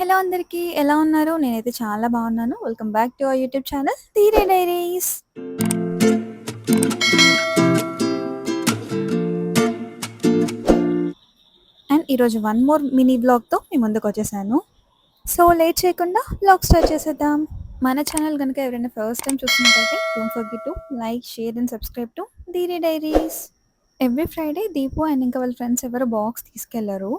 Hello అందరికీ ఎలా ఉన్నారు? నేనైతే చాలా బాగున్నాను. Welcome back to our YouTube channel తీరే డైరీస్. అండ్ ఈరోజు వన్ మోర్ మినీ బ్లాగ్తో మీ ముందుకొచ్చేసాను. సో లేట్ చేయకుండా బ్లాగ్ స్టార్ట్ చేసేద్దాం. మన ఛానల్ కనుక ఎవరైనా ఫస్ట్ టైమ్ చూస్తున్నట్టయితే don't forget to like, share and subscribe to దీరే diaries. Every Friday Deepu and ఇంకా వాళ్ళ ఫ్రెండ్స్ ఎవరు బాక్స్ తీసుకెళ్ళరు.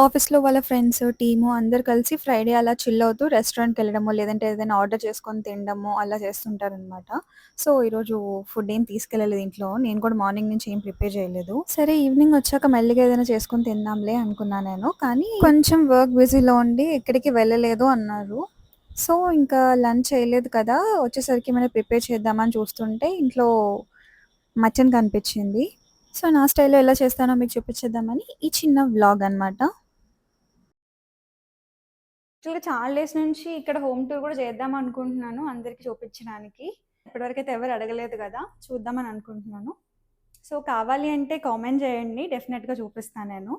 ఆఫీస్‌లో వాళ్ళ ఫ్రెండ్స్, టీము అందరు కలిసి ఫ్రైడే అలా చిల్ అవుతూ రెస్టారెంట్‌కి వెళ్ళడమో, లేదంటే ఏదైనా ఆర్డర్ చేసుకొని తినడమో అలా చేస్తుంటారనమాట. సో, ఈరోజు ఫుడ్ ఏం తీసుకెళ్ళలేదు ఇంట్లో. నేను కూడా మార్నింగ్ నుంచి ఏం ప్రిపేర్ చేయలేదు. సరే ఈవినింగ్ వచ్చాక మెల్లిగా ఏదైనా చేసుకొని తిందాంలే అనుకున్నా నేను. కానీ కొంచెం వర్క్ బిజీలో ఉండి ఎక్కడికి వెళ్ళలేదు అన్నారు. సో, ఇంకా లంచ్ చేయలేదు కదా! వచ్చేసరికి ఏమైనా ప్రిపేర్ చేద్దామని చూస్తుంటే ఇంట్లో మటన్ కనిపించింది. సో, నా స్టైల్‌లో ఎలా చేస్తానో మీకు చూపించేద్దామని ఈ చిన్న వ్లాగ్ అనమాట. యాక్చువల్‌గా చాలా డేస్ నుంచి ఇక్కడ హోమ్ టూర్ కూడా చేద్దాం అనుకుంటున్నాను అందరికి చూపించడానికి. ఇప్పటివరకైతే ఎవరు అడగలేదు కదా! చూద్దామని అనుకుంటున్నాను. సో, కావాలి అంటే కామెంట్ చేయండి. డెఫినెట్‌గా చూపిస్తాను నేను.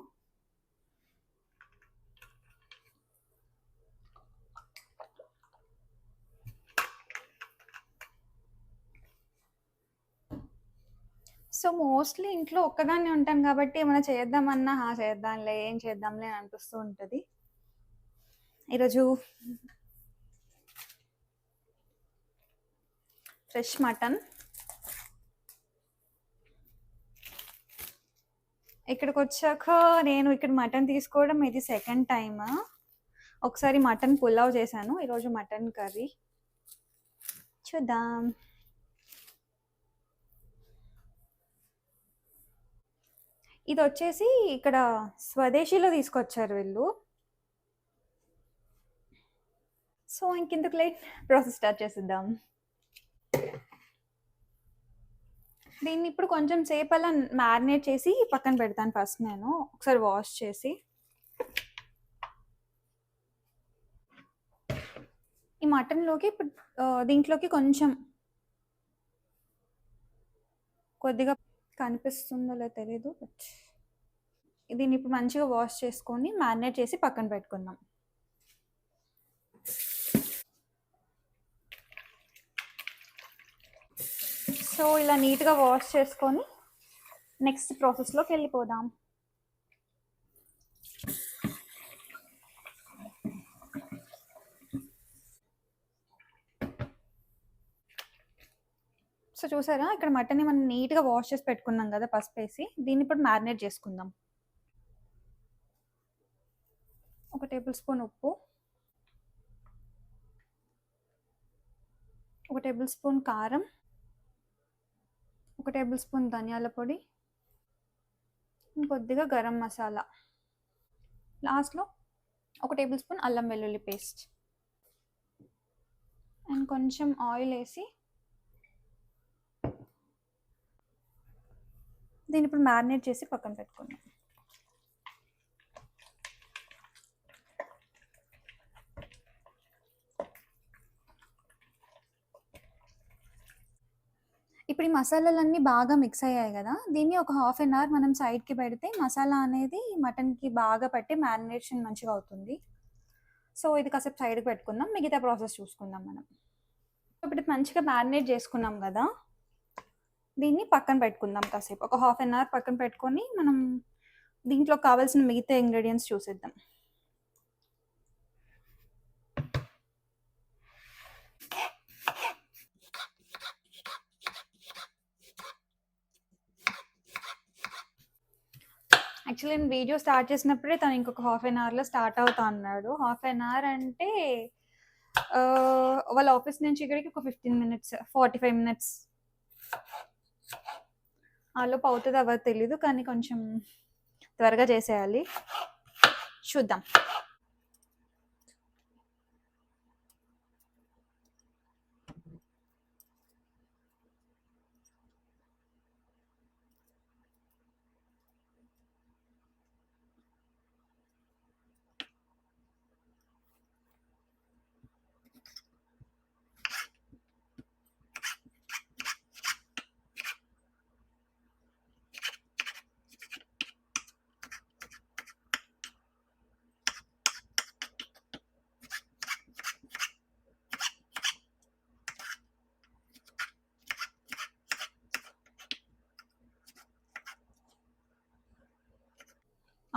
సో, మోస్ట్‌లీ ఇంట్లో ఒక్కదాన్నే ఉంటాను కాబట్టి ఏమైనా చేద్దామన్నా, చేద్దాంలే, ఏం చేద్దాంలే అని అనిపిస్తూ ఉంటుంది ఈరోజు ఫ్రెష్ మటన్. ఇక్కడికి వచ్చాక నేను ఇక్కడ మటన్ తీసుకోవడం ఇది సెకండ్ టైమ్. ఒకసారి మటన్ పులావ్ చేశాను. ఈరోజు మటన్ కర్రీ. చూద్దాం. ఇదొచ్చేసి ఇక్కడ స్వదేశీలో తీసుకొచ్చారు వీళ్ళు. సో, ఇంకెందుకు లేట్ ప్రాసెస్ స్టార్ట్ చేసేద్దాం. దీన్ని ఇప్పుడు కొంచెం సేపు అలా మ్యారినేట్ చేసి పక్కన పెడతాను ఫస్ట్ నేను. ఒకసారి వాష్ చేసి. ఈ మటన్‌లోకి ఇప్పుడు దీంట్లోకి కొంచెం కొద్దిగా కనిపిస్తుందో లేదో తెలీదు. బట్ దీన్ని ఇప్పుడు మంచిగా వాష్ చేసుకొని మ్యారినేట్ చేసి పక్కన పెట్టుకుందాం. సో, ఇలా నీట్‌గా వాష్ చేసుకొని నెక్స్ట్ ప్రాసెస్‌లోకి వెళ్ళిపోదాం. సో, చూసారా ఇక్కడ మటన్‌ని మనం నీట్‌గా వాష్ చేసి పెట్టుకున్నాం కదా! పసుపేసి. దీన్ని ఇప్పుడు మ్యారినేట్ చేసుకుందాం. ఒక టేబుల్ స్పూన్ ఉప్పు. ఒక టేబుల్ స్పూన్ కారం. ఒక టేబుల్ స్పూన్ ధనియాల పొడి. కొద్దిగా గరం మసాలా. లాస్ట్‌లో ఒక టేబుల్ స్పూన్ అల్లం వెల్లుల్లి పేస్ట్. అండ్ కొంచెం ఆయిల్ వేసి దీన్ని ఇప్పుడు మ్యారినేట్ చేసి పక్కన పెట్టుకున్నాం ఇప్పుడు ఈ మసాలాలన్నీ బాగా మిక్స్ అయ్యాయి కదా! దీన్ని ఒక హాఫ్ ఎన్ అవర్ మనం సైడ్‌కి పెడితే మసాలా అనేది మటన్‌కి బాగా పట్టి మ్యారినేషన్ మంచిగా అవుతుంది. సో, ఇది కాసేపు సైడ్‌కి పెట్టుకుందాం. మిగతా ప్రాసెస్ చూసుకుందాం మనం. ఇప్పుడు మంచిగా మ్యారినేట్ చేసుకున్నాం కదా! దీన్ని పక్కన పెట్టుకుందాం కాసేపు. ఒక హాఫ్ ఎన్ అవర్ పక్కన పెట్టుకొని మనం దీంట్లో కావాల్సిన మిగతా ఇంగ్రీడియంట్స్ చూసేద్దాం. యాక్చువల్లీ నేను వీడియో స్టార్ట్ చేసినప్పుడే తను ఇంకొక హాఫ్ ఎన్ అవర్‌లో స్టార్ట్ అవుతా అన్నాడు. హాఫ్ అన్ అవర్ అంటే వాళ్ళ ఆఫీస్ నుంచి ఇక్కడికి ఒక 15 మినిట్స్, 45 మినిట్స్. ఆలోపు అవుతుంది ఎవరు తెలీదు. కానీ కొంచెం త్వరగా చేసేయాలి. చూద్దాం.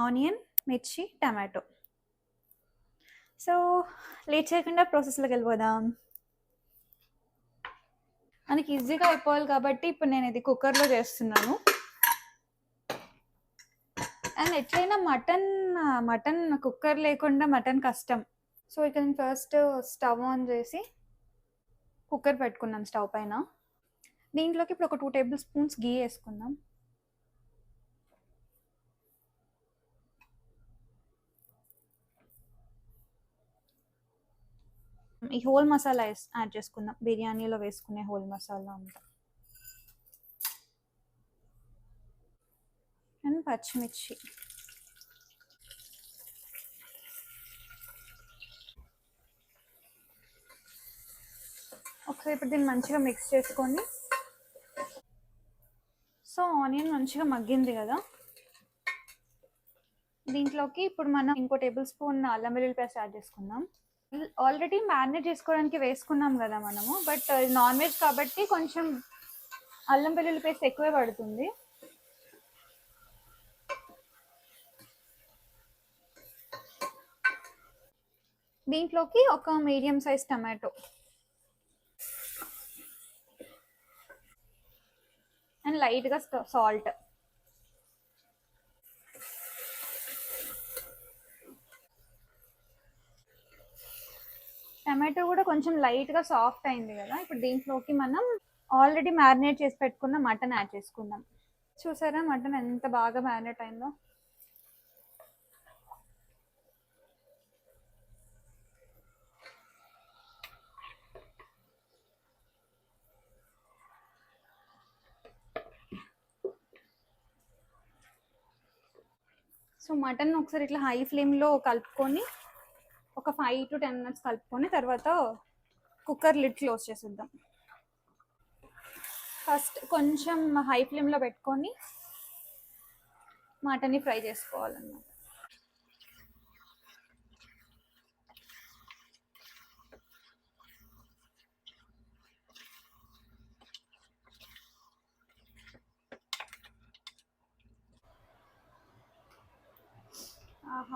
ఆనియన్ మిర్చి టమాటో. సో లేట్ చేయకుండా ప్రాసెస్లోకి వెళ్ళిపోదాం. మనకి ఈజీగా అయిపోవాలి కాబట్టి ఇప్పుడు నేను ఇది కుక్కర్లో చేస్తున్నాను. అండ్ ఎట్లయినా మటన్ మటన్ కుక్కర్ లేకుండా మటన్ కష్టం. సో ఇక నేను ఫస్ట్ స్టవ్ ఆన్ చేసి కుక్కర్ పెట్టుకున్నాను స్టవ్ పైన. దీంట్లోకి ఇప్పుడు ఒక టూ టేబుల్ స్పూన్స్ గీ వేసుకుందాం. ఈ హోల్ మసాలా యాడ్ చేసుకుందాం. బిర్యానీలో వేసుకునే హోల్ మసాలా అంతా. అండ్ పచ్చిమిర్చి. ఒకసారి ఇప్పుడు దీన్ని మంచిగా మిక్స్ చేసుకొని సో ఆనియన్ మంచిగా మగ్గింది కదా. దీంట్లోకి ఇప్పుడు మనం ఇంకో టేబుల్ స్పూన్ అల్లం వెల్లుల్లి పేస్ట్ యాడ్ చేసుకుందాం. ఆల్రెడీ మ్యారినేట్ చేసుకోవడానికి వేసుకున్నాం కదా మనము బట్ నాన్ వెజ్ కాబట్టి కొంచెం అల్లం వెల్లుల్లి పేస్ట్ ఎక్కువే పడుతుంది. దీంట్లోకి ఒక మీడియం సైజ్ టమాటో. అండ్ లైట్గా సాల్ట్ టమాటో కూడా కొంచెం లైట్గా సాఫ్ట్ అయింది కదా ఇప్పుడు దీంట్లోకి మనం ఆల్రెడీ మ్యారినేట్ చేసి పెట్టుకున్న మటన్ యాడ్ చేసుకుందాం. చూసారా మటన్ ఎంత బాగా మ్యారినేట్ అయిందో? సో మటన్ ఒకసారి ఇట్లా హై ఫ్లేమ్లో కలుపుకొని ఒక ఫైవ్ టు టెన్ మినిట్స్ కలుపుకొని తర్వాత కుక్కర్ లిడ్ క్లోజ్ చేసేద్దాం. ఫస్ట్ కొంచెం హై ఫ్లేమ్లో పెట్టుకొని మటన్ని ఫ్రై చేసుకోవాలన్నమాట.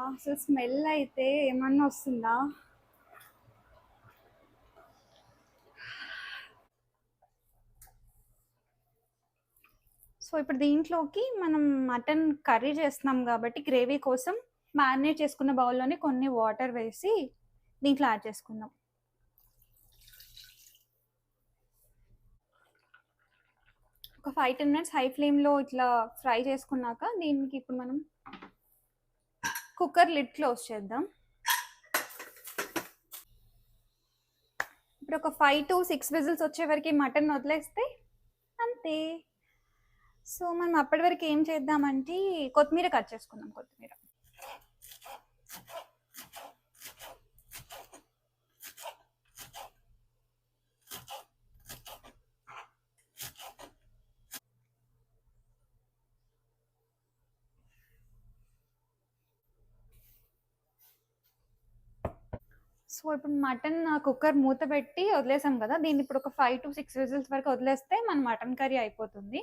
అసలు స్మెల్ అయితే ఏమన్నా వస్తుందా? సో ఇప్పుడు దీంట్లోకి మనం మటన్ కర్రీ చేస్తున్నాం కాబట్టి గ్రేవీ కోసం మ్యారినేట్ చేసుకున్న బౌల్లోనే కొన్ని వాటర్ వేసి దీంట్లో యాడ్ చేసుకుందాం. ఒక ఫైవ్ టెన్ మినిట్స్ హై ఫ్లేమ్లో ఇట్లా ఫ్రై చేసుకున్నాక దీనికి ఇప్పుడు మనం కుక్కర్ లిడ్ క్లోజ్ చేద్దాం. ఇప్పుడు ఒక ఫైవ్ టు సిక్స్ విజిల్స్ వచ్చే వరకు మటన్ వదిలేస్తే అంతే. సో మనం అప్పటి వరకు ఏం చేద్దామంటే కొత్తిమీర కట్ చేసుకుందాం కొత్తిమీర. సో ఇప్పుడు మటన్ కుక్కర్ మూత పెట్టి వదిలేసాం కదా దీన్ని ఇప్పుడు ఒక ఫైవ్ టు సిక్స్ విజిల్స్ వరకు వదిలేస్తే మన మటన్ కర్రీ అయిపోతుంది.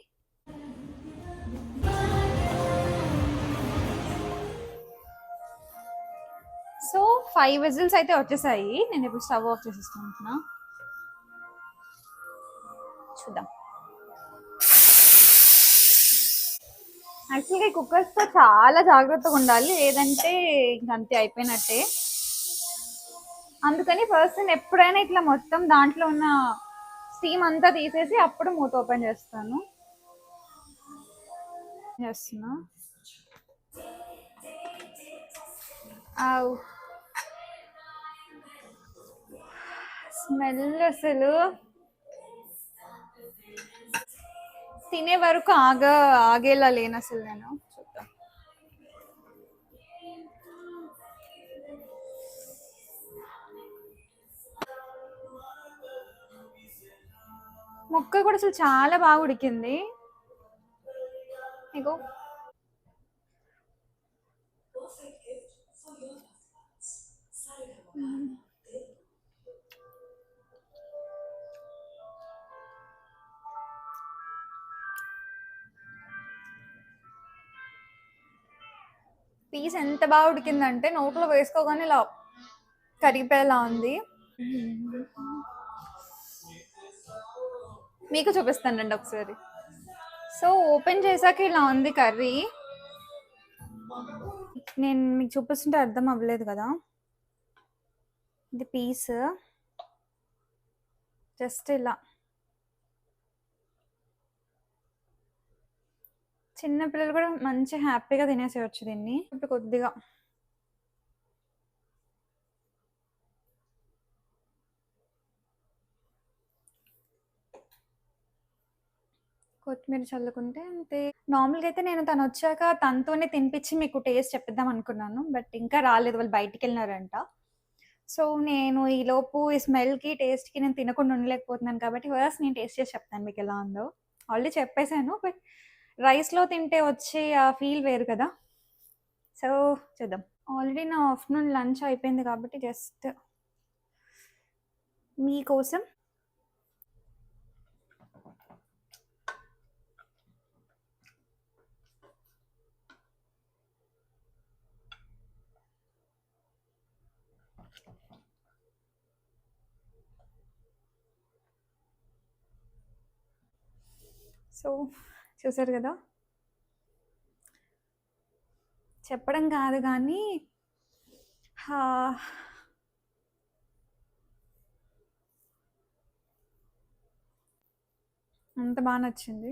సో ఫైవ్ విజిల్స్ అయితే వచ్చేసాయి. నేను ఇప్పుడు స్టవ్ ఆఫ్ చేసేసుకుంటున్నా. చూద్దాం. యాక్చువల్గా కుక్కర్స్తో చాలా జాగ్రత్తగా ఉండాలి. లేదంటే ఇంక అంతే అయిపోయినట్టే. అందుకని పర్సన్ ఎప్పుడైనా ఇట్లా మొత్తం దాంట్లో ఉన్న స్టీమ్ అంతా తీసేసి అప్పుడు మూత ఓపెన్ చేస్తాను. చేస్తున్నా. స్మెల్ అసలు. తినే వరకు ఆగ ఆగేలా లేను అసలు నేను. ముక్క కూడా అసలు చాలా బాగా ఉడికింది. ఇగో. పీస్ ఎంత బాగా ఉడికిందంటే నోట్లో వేసుకోగానే ఇలా కరిగిపోయేలా ఉంది. మీకు చూపిస్తానండి ఒకసారి. సో ఓపెన్ చేశాక ఇలా ఉంది కర్రీ. నేను మీకు చూపిస్తుంటే అర్థం అవ్వలేదు కదా? ఇది పీస్. జస్ట్ ఇలా. చిన్న పిల్లలు కూడా మంచి హ్యాపీగా తినేసేయచ్చు దీన్ని. ఇప్పుడు కొద్దిగా. కొత్తిమీర చల్లుకుంటే అంతే. నార్మల్గా అయితే నేను తను వచ్చాక తనతోనే తినిపించి మీకు టేస్ట్ చెప్పిద్దాం అనుకున్నాను. బట్ ఇంకా రాలేదు. వాళ్ళు బయటికి వెళ్ళినారంట సో నేను ఈ లోపు ఈ స్మెల్కి టేస్ట్కి నేను తినకుండా ఉండలేకపోతున్నాను కాబట్టి ఫస్ట్ నేను టేస్ట్ చేసి చెప్తాను మీకు ఎలా ఉందో. ఆల్రెడీ చెప్పేశాను. బట్ రైస్లో తింటే వచ్చే ఆ ఫీల్ వేరు కదా. సో చూద్దాం. ఆల్రెడీ నా ఆఫ్టర్నూన్ లంచ్ అయిపోయింది కాబట్టి జస్ట్ మీకోసం సో చూసారు కదా? చెప్పడం కాదు కానీ అంత బాగా నచ్చింది.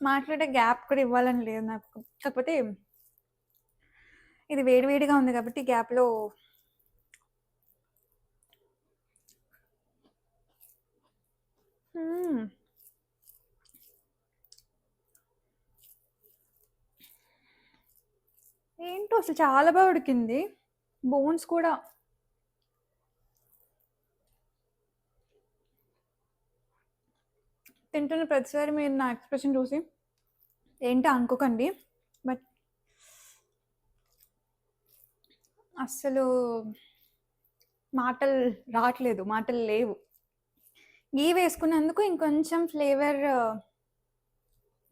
మాట్లాడే గ్యాప్ కూడా ఇవ్వాలని లేదు నాకు. కాకపోతే ఇది వేడివేడిగా ఉంది కాబట్టి గ్యాప్లో ఏంటో అసలు చాలా బాగా ఉడికింది. బోన్స్ కూడా. తింటున్న ప్రతిసారి మీరు నా ఎక్స్ప్రెషన్ చూసి ఏంటో అనుకోకండి. బట్ అస్సలు మాటలు రావట్లేదు మాటలు లేవు. గీ వేసుకున్నందుకు ఇంకొంచెం ఫ్లేవర్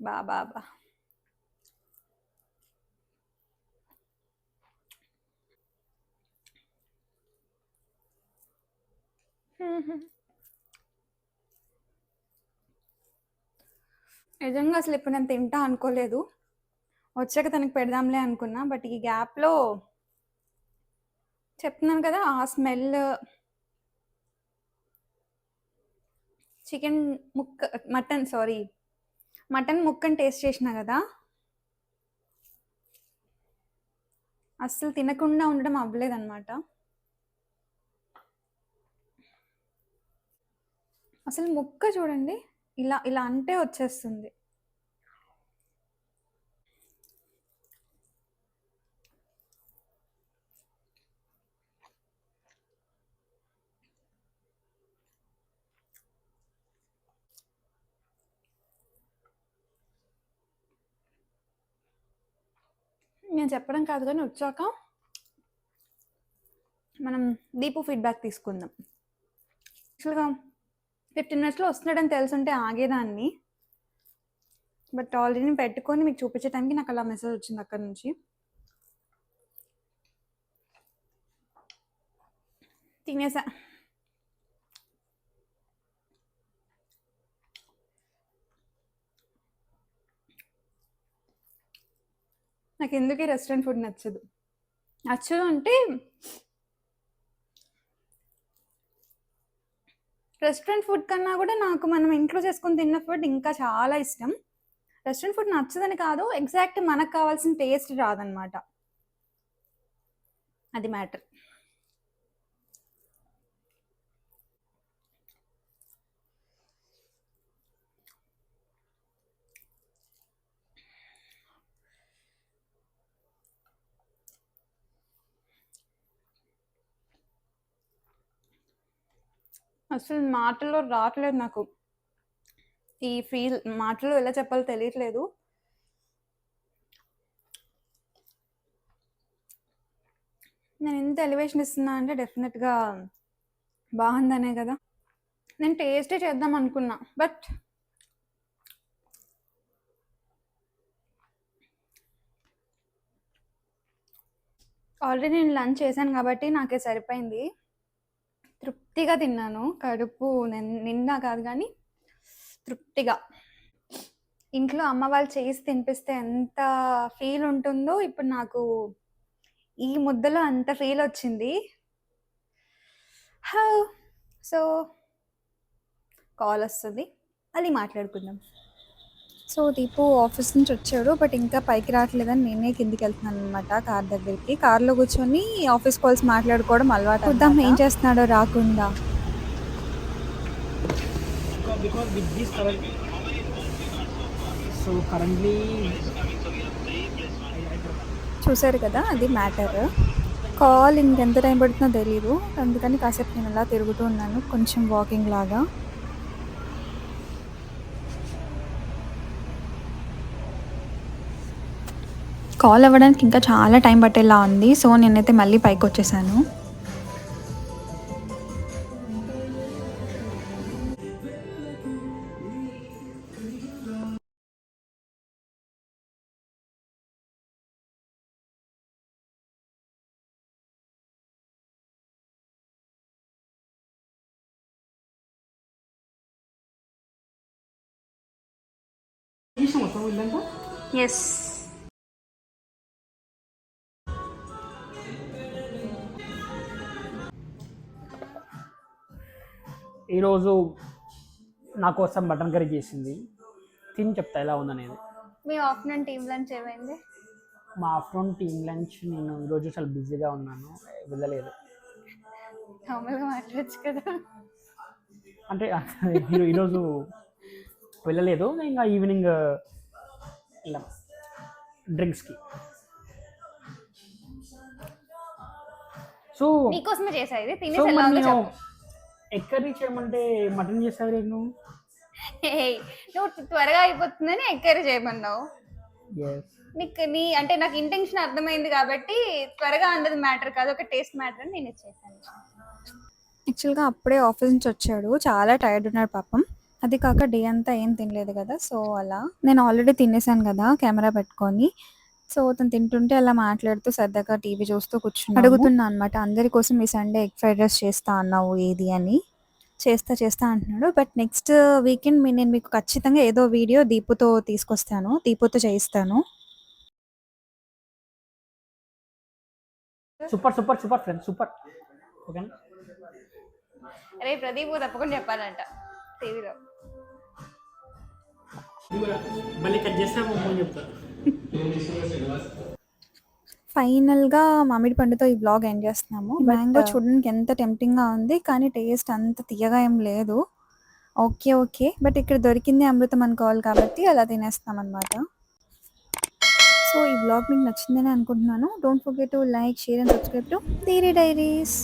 బా బా బా. నిజంగా అసలు ఇప్పుడు నేను తింటా అనుకోలేదు. వచ్చాక తనకి పెడదాంలే అనుకున్నా బట్ ఈ గ్యాప్లో చెప్తున్నాను కదా ఆ స్మెల్ చికెన్ ముక్క మటన్ సారీ మటన్ ముక్కని టేస్ట్ చేసిన కదా అస్సలు తినకుండా ఉండడం అవ్వలేదన్నమాట. అసలు ముక్క చూడండి ఇలా ఇలా అంటే వచ్చేస్తుంది. నేను చెప్పడం కాదు కానీ వచ్చాక మనం దీపు ఫీడ్బ్యాక్ తీసుకుందాం. యాక్చువల్గా ఫిఫ్టీన్ మినిట్స్లో వస్తున్నాడని తెలుసుంటే ఆగేదాన్ని. బట్ ఆల్రెడీ పెట్టుకొని మీకు చూపించే టైంకి నాకు అలా మెసేజ్ వచ్చింది అక్కడ నుంచి. తినేసా. నాకు ఎందుకు ఈ రెస్టారెంట్ ఫుడ్ నచ్చదు? నచ్చదు అంటే రెస్టారెంట్ ఫుడ్ కన్నా కూడా నాకు మనం ఇంట్లో చేసుకొని తిన్న ఫుడ్ ఇంకా చాలా ఇష్టం. రెస్టారెంట్ ఫుడ్ నచ్చదని కాదు ఎగ్జాక్ట్ మనకు కావాల్సిన టేస్ట్ రాదనమాట అది మ్యాటర్ అసలు మాటల్లో రావట్లేదు నాకు. ఈ ఫీల్ మాటల్లో ఎలా చెప్పాలో తెలియట్లేదు. నేను ఎంత ఎలివేషన్ ఇస్తున్నా అంటే డెఫినెట్గా బాగుందనే కదా. నేను టేస్టే చేద్దాం అనుకున్నా బట్ ఆల్రెడీ నేను లంచ్ చేశాను కాబట్టి నాకే సరిపోయింది. తృప్తిగా తిన్నాను. కడుపు నిన్- నిండా కాదు కానీ తృప్తిగా. ఇంట్లో అమ్మ వాళ్ళు చేసి తినిపిస్తే ఎంత ఫీల్ ఉంటుందో ఇప్పుడు నాకు ఈ ముద్దలో అంత ఫీల్ వచ్చింది. హౌ? సో కాల్ వస్తుంది. మళ్ళీ మాట్లాడుకుందాం. సో దీపు ఆఫీస్ నుంచి వచ్చాడు. బట్ ఇంకా పైకి రావట్లేదని నేనే కిందికి వెళ్తున్నాను అనమాట కార్ దగ్గరికి. కార్లో కూర్చొని ఆఫీస్ కాల్స్ మాట్లాడుకోవడం అలవాటు చూద్దాం ఏం చేస్తున్నాడో రాకుండా. చూసారు కదా అది మ్యాటర్ కాల్ ఇంకెంత టైం పడుతుందో తెలీదు. అందుకని కాసేపు నేను అలా తిరుగుతూ ఉన్నాను. కొంచెం వాకింగ్ లాగా. కాల్ అవ్వడానికి ఇంకా చాలా టైం పట్టేలా ఉంది. సో నేనైతే మళ్ళీ పైకి వచ్చేసాను. ఎస్ ఈరోజు నా కోసం మటన్ కర్రీ చేసింది. తిని చెప్తా ఎలా ఉందనేది. మీ ఆఫ్టర్నూన్ టీమ్ లంచ్ ఏమైంది? మా ఆఫ్టర్నూన్ టీమ్ లంచ్ నేను ఈరోజు చాలా బిజీగా ఉన్నాను వెళ్ళలేదు. మాట్లాడచ్చు కదా. అంటే ఈరో- ఈరోజు వెళ్ళలేదు ఇంకా ఈవినింగ్ ఇలా డ్రింక్స్కి. సో నీకోసమే చేసా ఇది? సో తినేసి మరి ఎలా ఉందో నేను చెప్పు. ఎగ్ కర్రీ చేయమంటే మటన్ చేసావు నేను ఏయ్, నువ్వు త్వరగా అయిపోతుందని ఎక్కరి చేయమన్నావు? ఎస్ నీకు నీ అంటే నాకు ఇంటెన్షన్ అర్థమైంది కాబట్టి త్వరగా అన్నది మ్యాటర్ కాదు ఒక టేస్ట్ మ్యాటర్ అని నేను చేశాను. యాక్చువల్గా అప్పుడే ఆఫీస్ నుంచి వచ్చాడు. చాలా టైర్డ్ ఉన్నాడు పాపం. అది కాక డే అంతా ఏం తినలేదు కదా సో అలా. నేను ఆల్రెడీ తినేసాను కదా కెమెరా పెట్టుకొని. సో తను తింటుంటే అలా మాట్లాడుతూ సరదాగా టీవీ చూస్తూ కూర్చుని అడుగుతున్నా అనమాట అందరి కోసం ఈ సండే ఎగ్ ఫ్రైడ్ రైస్ చేస్తా అన్నావు ఏది అని. చేస్తా చేస్తా అంటున్నాడు. బట్ నెక్స్ట్ వీకెండ్ మీ నేను మీకు ఖచ్చితంగా ఏదో వీడియో దీపుతో తీసుకొస్తాను. దీపుతో చేయిస్తాను. Super super super friend super. ఓకేనా? రే ప్రదీప్ తప్పకుండా చెప్పాలంట. టీవీలో. మళ్ళీ కట్ చేస్తే ఫోన్ చెప్తా ఫైనల్గా మామిడి పండుతో ఈ బ్లాగ్ ఎండ్ చేస్తున్నాము. మ్యాంగో చూడడానికి ఎంత టెంప్టింగ్గా ఉంది కానీ టేస్ట్ అంత తీయగా ఏం లేదు. ఓకే ఓకే బట్ ఇక్కడ దొరికింది అమృతం అనుకోవాలి కాబట్టి అలా తినేస్తున్నాం అనమాట సో ఈ బ్లాగ్ మీకు నచ్చిందని అనుకుంటున్నాను. Don't forget to like share and subscribe to ధీరీ diaries